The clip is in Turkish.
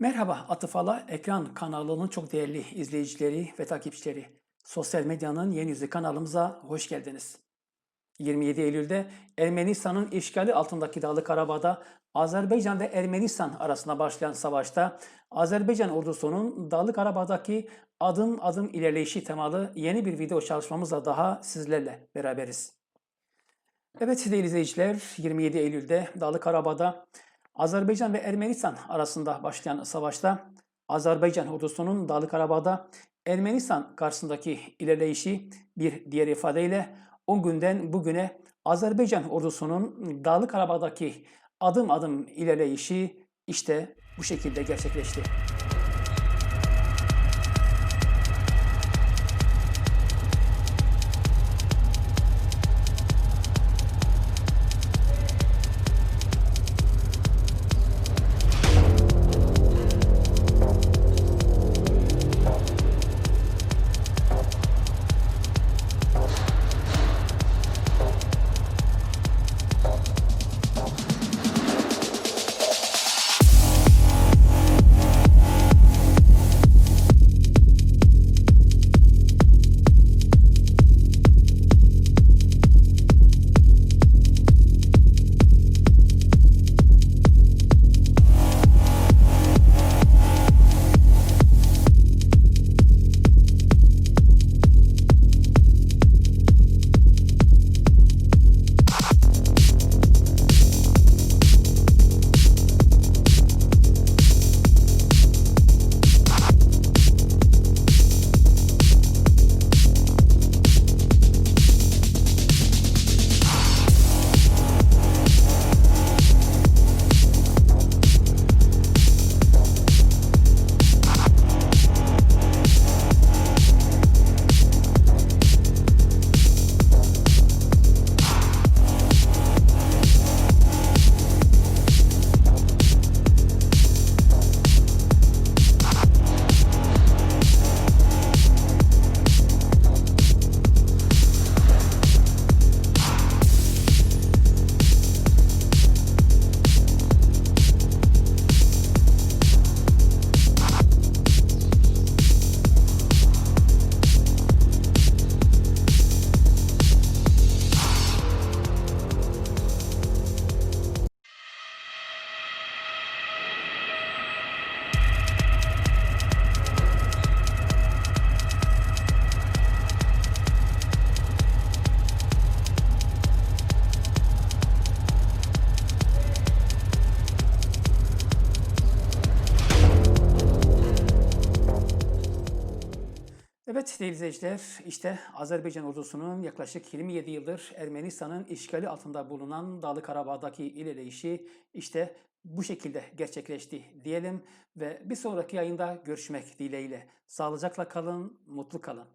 Merhaba Atıfala Ekran kanalının çok değerli izleyicileri ve takipçileri. Sosyal medyanın yeni yüzü kanalımıza hoş geldiniz. 27 Eylül'de Ermenistan'ın işgali altındaki Dağlı Karabağ'da Azerbaycan ve Ermenistan arasında başlayan savaşta Azerbaycan ordusunun Dağlı Karabağ'daki adım adım ilerleyişi temalı yeni bir video çalışmamızla daha sizlerle beraberiz. Evet değerli izleyiciler 27 Eylül'de Dağlı Karabağ'da Azerbaycan ve Ermenistan arasında başlayan savaşta Azerbaycan ordusunun Dağlı Karabağ'da Ermenistan karşısındaki ilerleyişi bir diğer ifadeyle 10 günden bugüne Azerbaycan ordusunun Dağlı Karabağ'daki adım adım ilerleyişi işte bu şekilde gerçekleşti. Evet değerli izleyiciler, işte Azerbaycan ordusunun yaklaşık 27 yıldır Ermenistan'ın işgali altında bulunan Dağlı Karabağ'daki ilerleyişi işte bu şekilde gerçekleşti diyelim ve bir sonraki yayında görüşmek dileğiyle. Sağlıcakla kalın, mutlu kalın.